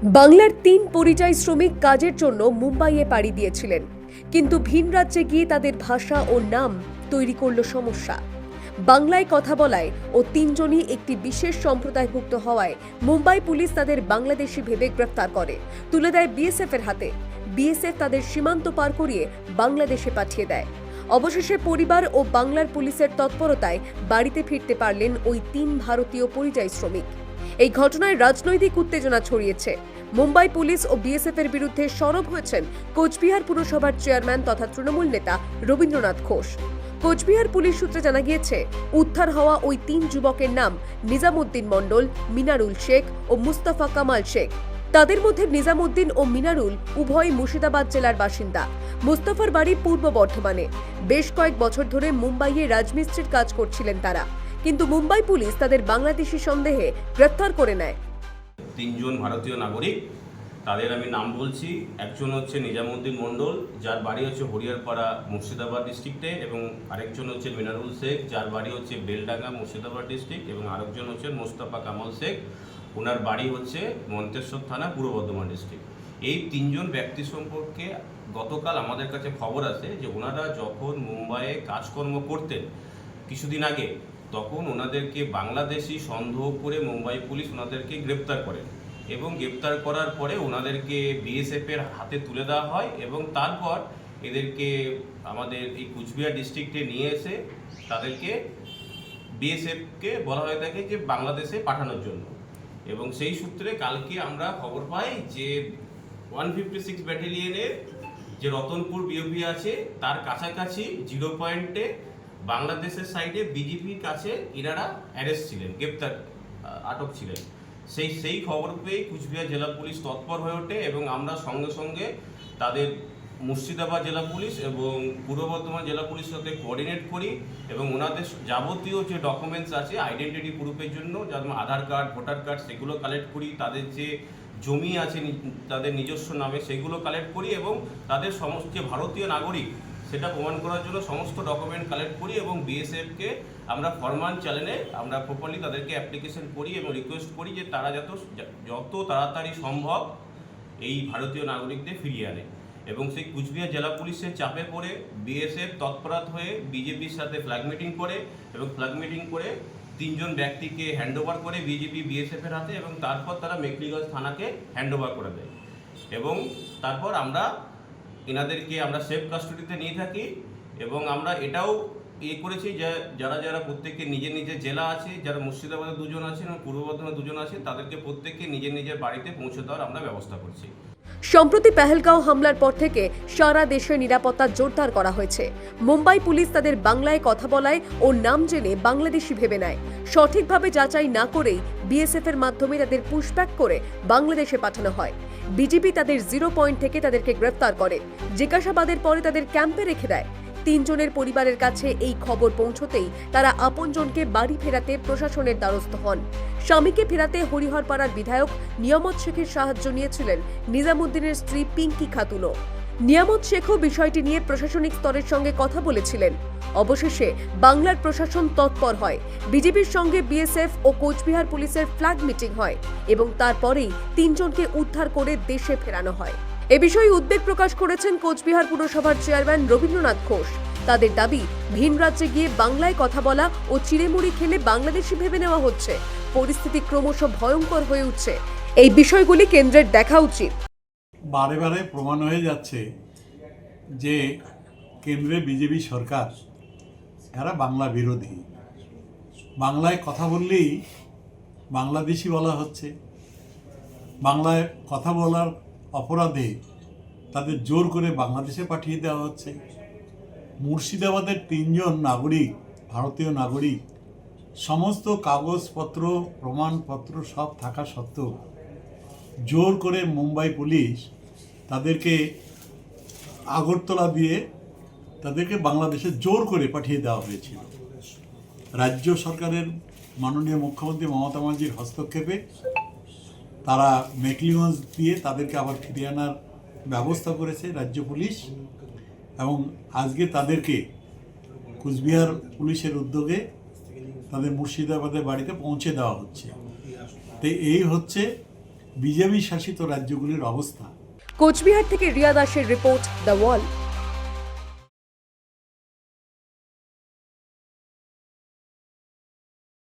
বাংলার তিন পরিযায়ী শ্রমিক কাজের জন্য মুম্বাইয়ে পাড়ি দিয়েছিলেন। কিন্তু ভিন রাজ্যে গিয়ে তাদের ভাষা ও নাম তৈরি করল সমস্যা। বাংলায় কথা বলায় ও তিনজনই একটি বিশেষ সম্প্রদায়ভুক্ত হওয়ায় মুম্বাই পুলিশ তাদের বাংলাদেশি ভেবে গ্রেপ্তার করে। তুলে দেয় বিএসএফ এর হাতে। বিএসএফ তাদের সীমান্ত পার করিয়ে বাংলাদেশে পাঠিয়ে দেয়। অবশেষে পরিবার ও বাংলার পুলিশের তৎপরতায় বাড়িতে ফিরতে পারলেন ওই তিন ভারতীয় পরিযায়ী শ্রমিক। এই ঘটনায় রাজনৈতিক উত্তেজনা ছড়িয়েছে। মুম্বাই পুলিশ ও বিএসএফ এর বিরুদ্ধে সরব হয়েছেন কোচবিহার পুরসভার চেয়ারম্যান তথা তৃণমূল নেতা রবীন্দ্রনাথ ঘোষ। কোচবিহার পুলিশ সূত্রে জানা গিয়েছে, উদ্ধার হওয়া ওই তিন যুবকের নাম নিজামুদ্দিন মণ্ডল, মিনারুল শেখ ও মুস্তাফা কামাল শেখ। তাদের মধ্যে নিজামুদ্দিন ও মিনারুল উভয় মুর্শিদাবাদ জেলার বাসিন্দা। মুস্তাফার বাড়ি পূর্ব বর্ধমানে। বেশ কয়েক বছর ধরে মুম্বাইয়ে রাজমিস্ত্রির কাজ করছিলেন তারা। কিন্তু মুম্বাই পুলিশ তাদের বাংলাদেশি সন্দেহে গ্রেফতার করে নেয়। তিনজন ভারতীয় নাগরিক, তাদের আমি নাম বলছি। একজন হচ্ছে নিজামুদ্দিন মণ্ডল, যার বাড়ি হচ্ছে হরিয়ারপাড়া মুর্শিদাবাদ ডিস্ট্রিক্টে এবং আরেকজন হচ্ছে মিনারুল শেখ, যার বাড়ি হচ্ছে বেলডাঙ্গা মুর্শিদাবাদ ডিস্ট্রিক্ট এবং আরেকজন হচ্ছে মোস্তফা কামাল শেখ। ওনার বাড়ি হচ্ছে মন্তেশ্বর থানা, পূর্ব বর্ধমান ডিস্ট্রিক্ট এই তিনজন ব্যক্তি সম্পর্কে গতকাল আমাদের কাছে খবর আছে যে ওনারা যখন মুম্বাইয়ে কাজকর্ম করতেন, কিছুদিন আগে তখন ওনাদেরকে বাংলাদেশি সন্দেহ করে মুম্বাই পুলিশ ওনাদেরকে গ্রেপ্তার করেন এবং গ্রেপ্তার করার পরে ওনাদেরকে বিএসএফ এর হাতে তুলে দেওয়া হয় এবং তারপর এদেরকে আমাদের এই কুচবিহার ডিস্ট্রিক্টে নিয়ে এসে তাদেরকে বিএসএফকে বলা হয়ে থাকে যে বাংলাদেশে পাঠানোর জন্য। এবং সেই সূত্রে কালকে আমরা খবর পাই যে ওয়ান ফিফটি সিক্স ব্যাটালিয়নের যে রতনপুর বিওপি আছে, তার কাছাকাছি জিরো পয়েন্টে বাংলাদেশের সাইডে বিজেপির কাছে ইনারা অ্যারেস্ট ছিলেন, গ্রেপ্তার আটক ছিলেন। সেই সেই খবর পেয়ে কুচবিহার জেলা পুলিশ তৎপর হয়ে ওঠে এবং আমরা সঙ্গে সঙ্গে তাদের মুর্শিদাবাদ জেলা পুলিশ এবং পূর্ব বর্ধমান জেলা পুলিশের সাথে কোঅর্ডিনেট করি এবং ওনাদের যাবতীয় যে ডকুমেন্টস আছে আইডেন্টিটি প্রুফের জন্য, যেমন আধার কার্ড, ভোটার কার্ড, সেগুলো কালেক্ট করি, তাদের যে জমি আছে তাদের নিজস্ব নামে সেগুলো কালেক্ট করি এবং তাদের সমস্ত ভারতীয় নাগরিক সেটা প্রমাণ করার জন্য সমস্ত ডকুমেন্ট কালেক্ট করি এবং বিএসএফকে আমরা ফরমান চ্যানেলে আমরা প্রপারলি তাদেরকে অ্যাপ্লিকেশন করি এবং রিকোয়েস্ট করি যে তারা যত যত তাড়াতাড়ি সম্ভব এই ভারতীয় নাগরিকদের ফিরিয়ে আনে। এবং সেই কুচবিহার জেলা পুলিশের চাপে পড়ে বিএসএফ তৎপরাত হয়ে বিজেপির সাথে ফ্ল্যাগ মিটিং করে এবং ফ্ল্যাগ মিটিং করে তিনজন ব্যক্তিকে হ্যান্ডওভার করে বিজেপি বিএসএফের হাতে এবং তারপর তারা মেকলিগঞ্জ থানাকে হ্যান্ডওভার করে দেয়। এবং তারপর আমরা এনাদেরকে আমরা সেফ কাস্টডিতে নিয়ে থাকি এবং আমরা এটাও ইয়ে করেছি যে যারা যারা প্রত্যেককে নিজের নিজের জেলা আছে, যারা মুর্শিদাবাদে দুজন আছেন এবং পূর্ব বর্ধমানে দুজন আছেন তাদেরকে প্রত্যেককে নিজের নিজের বাড়িতে পৌঁছে দেওয়ার আমরা ব্যবস্থা করছি। সম্প্রতি পেহেলগাঁও হামলার পর থেকে সারা দেশের নিরাপত্তা জোরদার করা হয়েছে। মুম্বাই পুলিশ তাদের বাংলায় কথা বলায় ও নাম জেনে বাংলাদেশি ভেবে নেয়। সঠিকভাবে যাচাই না করেই বিএসএফ এর মাধ্যমে তাদের পুশব্যাক করে বাংলাদেশে পাঠানো হয়। বিজেপি তাদের জিরো পয়েন্ট থেকে তাদেরকে গ্রেফতার করে। জিজ্ঞাসাবাদের পরে তাদের ক্যাম্পে রেখে দেয়। তিনজনের পরিবারের কাছে এই খবর পৌঁছতেই তারা আপনজনকে বাড়ি ফেরাতে প্রশাসনের দ্বারস্থ হন। স্বামীকে ফেরাতে হরিহরপাড়ার বিধায়ক নিয়ামত শেখের সাহায্য নিয়েছিলেন নিজামুদ্দিনের স্ত্রী পিঙ্কি খাতুনও। নিয়ামত শেখও বিষয়টি নিয়ে প্রশাসনিক স্তরের সঙ্গে কথা বলেছিলেন। অবশেষে বাংলার প্রশাসন তৎপর হয়। বিজেপির সঙ্গে বিএসএফ ও কোচবিহার পুলিশের ফ্ল্যাগ মিটিং হয় এবং তারপরেই তিনজনকে উদ্ধার করে দেশে ফেরানো হয়। এ বিষয়ে উদ্বেগ প্রকাশ করেছেন কোচবিহার পুরসভার চেয়ারম্যান রবীন্দ্রনাথ ঘোষ। তাদের দাবি, ভিন রাজ্যে গিয়ে বাংলায় কথা বলা ও চিড়েমুড়ি খেলে বাংলাদেশি ভেবে নেওয়া হচ্ছে। পরিস্থিতি ক্রমশ ভয়ঙ্কর হয়ে উঠছে। এই বিষয়গুলি কেন্দ্রের দেখা উচিত। বারে বারে প্রমাণ হয়ে যাচ্ছে যে কেন্দ্রে বিজেপি সরকার, এরা বাংলা বিরোধী। বাংলায় কথা বললেই বাংলাদেশি বলা হচ্ছে। বাংলায় কথা বলার অপরাধে তাদের জোর করে বাংলাদেশে পাঠিয়ে দেওয়া হচ্ছে। মুর্শিদাবাদের তিনজন নাগরিক, ভারতীয় নাগরিক, সমস্ত কাগজপত্র, প্রমাণপত্র সব থাকা সত্ত্বেও জোর করে মুম্বাই পুলিশ তাদেরকে আগরতলা দিয়ে তাদেরকে বাংলাদেশে জোর করে পাঠিয়ে দেওয়া হয়েছিল। রাজ্য সরকারের মাননীয় মুখ্যমন্ত্রী মমতা মাঝির হস্তক্ষেপে তারা মেকলিগঞ্জ দিয়ে তাদেরকে আবার ফিরিয়ে আনার ব্যবস্থা করেছে রাজ্য পুলিশ এবং আজকে তাদেরকে কুচবিহার পুলিশের উদ্যোগে তাদের মুর্শিদাবাদের বাড়িতে পৌঁছে দেওয়া হচ্ছে। তো এই হচ্ছে বিজেপি শাসিত রাজ্যগুলির অবস্থা। কোচবিহার থেকে রিয়া দাসের রিপোর্ট দ্য ওয়াল